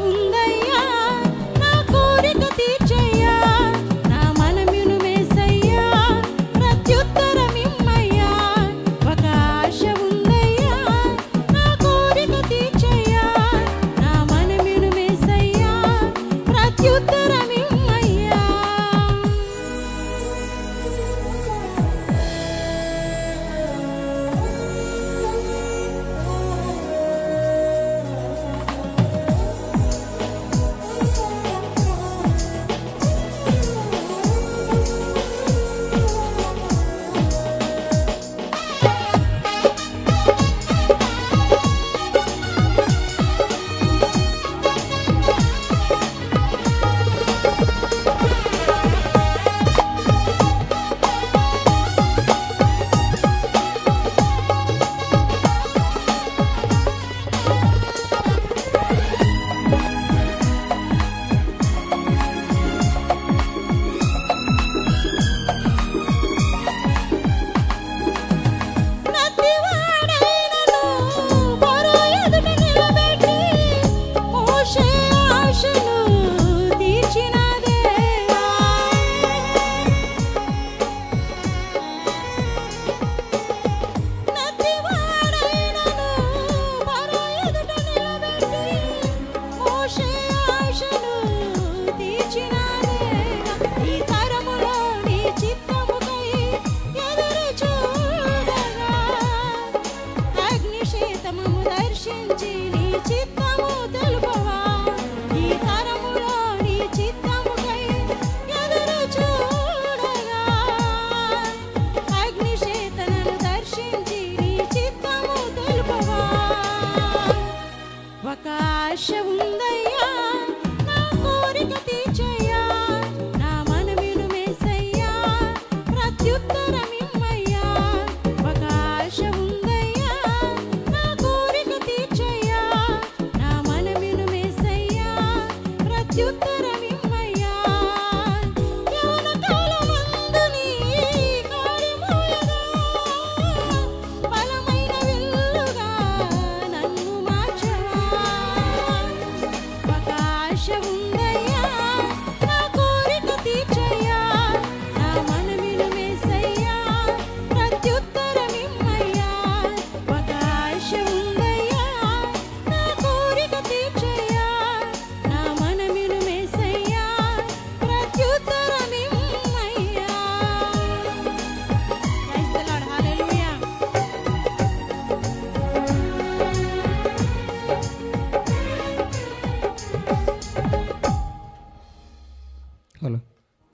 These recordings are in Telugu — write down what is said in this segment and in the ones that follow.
உங்கள் you think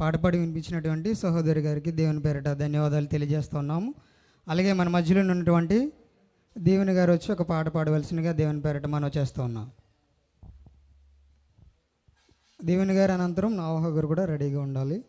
పాటపాడి వినిపించినటువంటి సహోదరి గారికి దేవుని పేరిట ధన్యవాదాలు తెలియజేస్తూ ఉన్నాము అలాగే మన మధ్యలో ఉన్నటువంటి దేవుని గారు వచ్చి ఒక పాట పాడవలసినగా దేవుని పేరిట మనం చేస్తూ ఉన్నాం. దేవుని గారు అనంతరం నావహ గారు కూడా రెడీగా ఉండాలి.